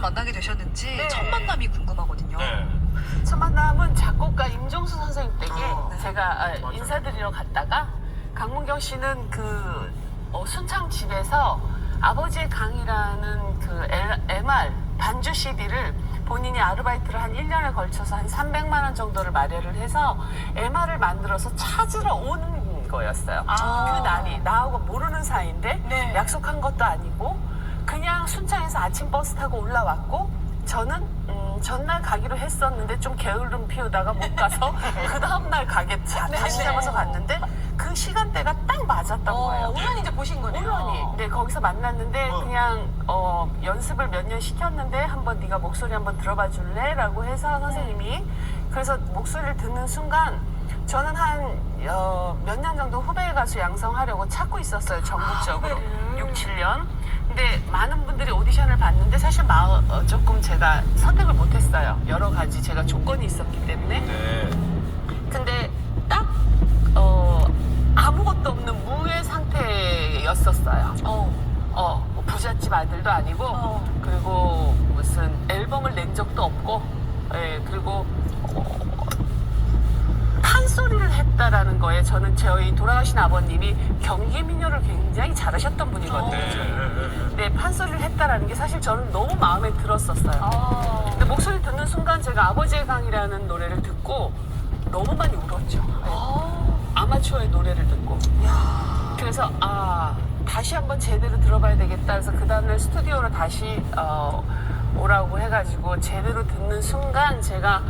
좀 만나게 되셨는지 네. 첫 만남이 궁금하거든요. 네. 첫 만남은 작곡가 임종수 선생님 댁에 아, 네. 제가 아, 인사드리러 갔다가 강문경 씨는 그 어, 순창 집에서 아버지의 강이라는 그 L- MR 반주 CD를 본인이 아르바이트를 한 1년에 걸쳐서 한 300만 원 정도를 마련을 해서 MR을 만들어서 찾으러 온 거였어요. 아. 그 날이 나하고 모르는 사이인데 네. 약속한 것도 아니고 그냥 순창에서 아침 버스 타고 올라왔고 저는 음, 전날 가기로 했었는데 좀 게으름 피우다가 못 가서 그 다음날 가겠지 다시 네. 잡아서 갔는데 그 시간대가 딱 맞았던 거예요. 우연히 이제 보신 거네요. 우연히 네 거기서 만났는데 어. 그냥 어, 연습을 몇 년 시켰는데 한번 네가 목소리 한번 들어봐 줄래?라고 해서 선생님이 그래서 목소리를 듣는 순간 저는 한 어, 몇년 정도 후배 가수 양성하려고 찾고 있었어요 전국적으로 아, 6, 7년 근데 많은 분들이 오디션을 봤는데 사실 마, 어, 조금 제가 선택을 못했어요 여러 가지 제가 조건이 있었기 때문에 네. 근데 딱 어, 아무것도 없는 무의 상태였었어요. 어. 어, 뭐 부잣집 아들도 아니고 어 무슨 앨범을 낸 적도 없고 예, 그리고 어, 했다라는 거에 저는 저희 돌아가신 아버님이 경기 민요를 굉장히 잘하셨던 분이거든요. 네. 근데 판소리를 했다라는 게 사실 저는 너무 마음에 들었었어요. 아. 근데 목소리 듣는 순간 제가 아버지의 강이라는 노래를 듣고 너무 많이 울었죠. 네. 아. 아마추어의 노래를 듣고. 야. 그래서 아 다시 한번 제대로 들어봐야 되겠다 해서 그 다음날 스튜디오로 다시 어, 오라고 해가지고 제대로 듣는 순간 제가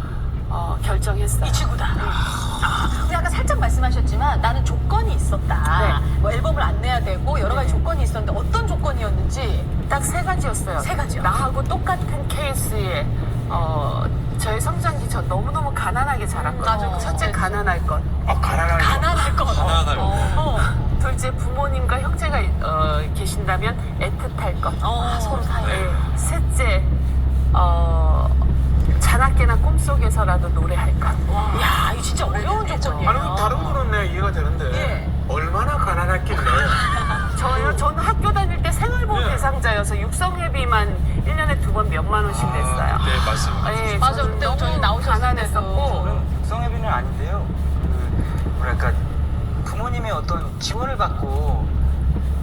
어, 결정했어요. 이 친구다. 아, 근데 아까 살짝 말씀하셨지만 나는 조건이 있었다. 네. 뭐 앨범을 안 내야 되고 여러 가지 네. 조건이 있었는데 어떤 조건이었는지 딱 세 가지였어요. 세 가지요? 나하고 똑같은 케이스에 어, 저희 성장기 저 너무너무 가난하게 자랐거든요. 맞아요. 첫째 네. 가난할 것. 아, 가난한 거. 가난할 것. 가난할 거. 어. 둘째 부모님과 형제가 어, 계신다면 애틋할 것. 어, 서로 사이에. 네. 셋째 어, 자나깨나 꿈속에서라도 노래할 것. 야, 이거 진짜 어려운 조건이에요. 아니 다른 거는 내가 이해가 되는데 예. 얼마나 가난했길래 저요? 저는 학교 다닐 때 생활보호 네. 대상자여서 육성회비만 1년에 두 번 몇만 원씩 냈어요. 네, 맞습니다. 예, 맞아, 저는 그때 너무 저희 나오셨을 가난했었고 저는 육성회비는 아닌데요. 그 뭐랄까 부모님의 어떤 지원을 받고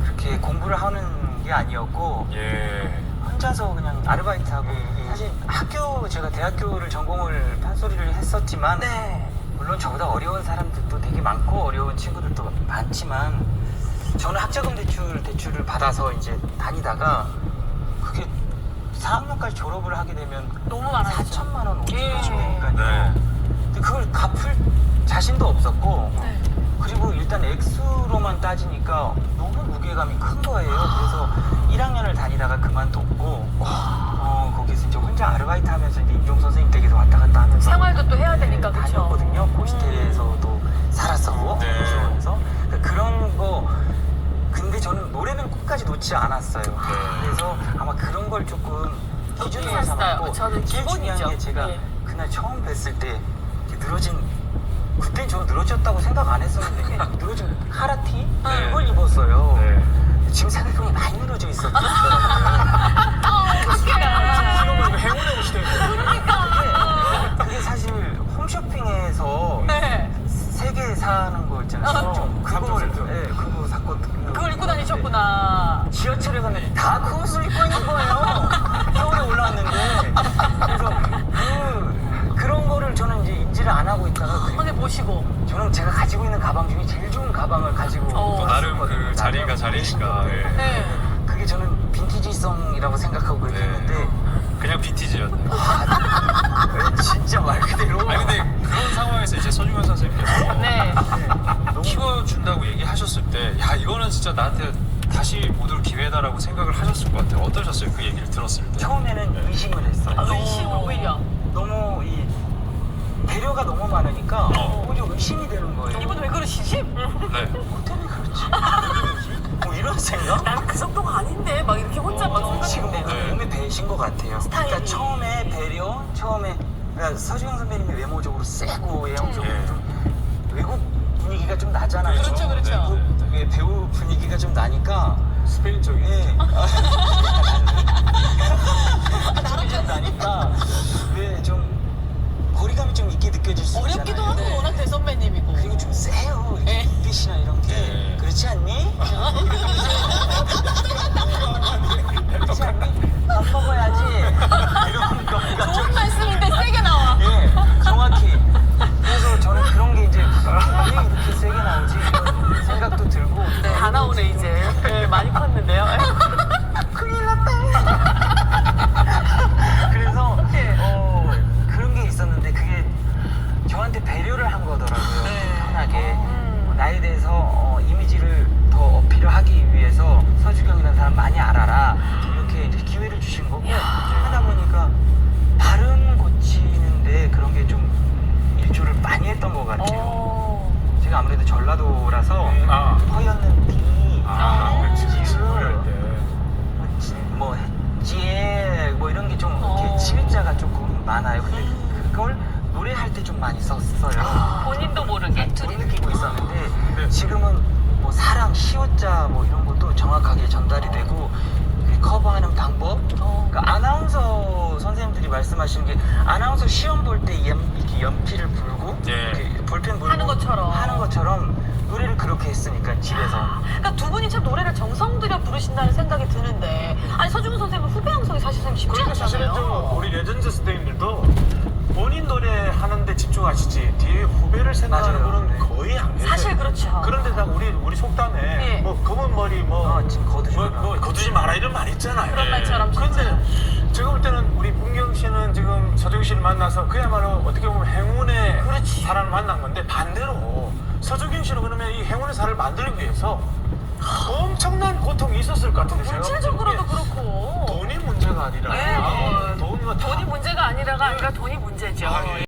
그렇게 공부를 하는 게 아니었고 예. 혼자서 그냥 아르바이트하고 음, 음. 사실 학교 제가 대학교를 전공을 판소리를 했었지만 네. 물론 저보다 어려운 사람들도 되게 많고 어려운 친구들도 많지만 저는 학자금 대출 대출을 받아서 이제 다니다가 그게 4학년까지 졸업을 하게 되면 너무 많아요. 4천만 원, 5천만 예. 원이니까요. 네. 근데 그걸 갚을 자신도 없었고 네. 그리고 일단 액수로만 따지니까 너무 무게감이 큰 거예요. 그래서 1학년을 다니다가 그만뒀고 어, 거기서 이제 혼자 아르바이트 하면서 이제 임종 선생님 댁에서 왔다 갔다 하면서 생활도 또 해야 되니까, 그쵸? 다녔거든요. 고시텔에서도 살았었고 네. 고시원에서 그러니까 그런 거 근데 저는 노래는 끝까지 놓지 않았어요. 그래서 아마 그런 걸 조금 기준으로. 삼았고 저는 제일 기본이죠. 중요한 게 제가 네. 그날 처음 뵀을 때 이렇게 늘어진 그때 저 늘어졌다고 생각 안 했었는데 늘어진 카라티 네. 이걸 입었어요. 네. 지금 생각해보니 많이 늘어져 있었죠. 지금 보니까 행운의 옷이 되고 그게 사실 홈쇼핑에서 네. 세 개 사는 거 있잖아요. 어. 좀 그걸 삼종 세트. 네, 그거 샀거든요. 그걸 입고 다니셨구나. 지하철에 가면 다 그 옷을 입고 있는 거예요. 서울에 올라왔는데. 그래서 그, 그런 거를 저는 이제 인지를 안 하고 있다가 보시고. 저는 제가 가지고 있는 가방 중에 제일 좋은 가방을 가지고 어. 또 나름. 그 자리가 자리니까. 예. 네. 그게 저는 빈티지성이라고 생각하고 네. 있는데 그냥 빈티지였네요. 진짜 말 그대로 아니 근데 그런 상황에서 이제 서중현 선생님께서 네. 키워준다고 얘기하셨을 때, 야 이거는 진짜 나한테 다시 못 올 기회다라고 생각을 하셨을 것 같아요. 어떠셨어요? 그 얘기를 들었을 때. 처음에는 의심을 했어요. 아, 의심을 오히려. 너무 이 배려가 너무 많으니까 어. 오히려 의심이 되는 거예요. 이분 왜 그러시지? 네. 뭐 때문에 그렇지? 뭐 이런 생각? 난 그 정도가 아닌데 막 이렇게 혼자 막 어, 지금 생각해보면 네. 몸에 배신 것 같아요. 스타일이. 그러니까 처음에 배려, 처음에 그러니까 서주영 선배님이 외모적으로 세고 외형적으로 네. 좀 외국 분위기가 좀 나잖아요. 그렇죠, 그렇죠. 네, 네, 네. 외국 배우 분위기가 좀 나니까 스페인적인 예. 많아요. 거리감이 좀 있게 느껴질 수 어렵기도 있잖아요. 하고 네. 워낙 대선배님이고. 그리고 좀 세요. 이렇게 네. 빛이나 이런 게. 네. 그렇지 않니? 아. 것도 정확하게 전달이 되고 그 커버하는 방법. 그러니까 아나운서 선생님들이 말씀하시는 게 아나운서 시험 볼 때 이렇게 연필을 불고 예. 이렇게 볼펜 불고 하는 것처럼. 하는 것처럼 노래를 그렇게 했으니까 집에서. 그러니까 두 분이 참 노래를 정성 들여 부르신다는 생각이 드는데 아니 서중훈 선생님은 후배 양성이 사실 참 쉽지 그러니까 사실은 좀 않잖아요. 우리 레전드 스테이님들도 본인 노래 하는데 집중하시지 뒤에 후배를 생각하는 맞아요. 거는 네. 거의 안 계세요. 사실 그렇죠. 그런데 다 우리 우리 속담에 검은 머리 뭐, 아, 지금 거두지 뭐, 마라. 뭐 거두지 마라 이런 말 있잖아요. 그런 말처럼 진짜. 근데 제가 볼 때는 우리 문경 씨는 지금 서정 씨를 만나서 그야말로 어떻게 보면 행운의 그렇지. 사람을 만난 건데 반대로 서정경 씨는 그러면 이 행운의 사람을 만들기 위해서 엄청난 고통이 있었을 것 같은데 제가 물질적으로도 그렇고 돈이 문제가 아니라 예. 돈이 뭐 다- 돈이 문제가 아니라가 아니라 돈이 문제죠. 아, 예.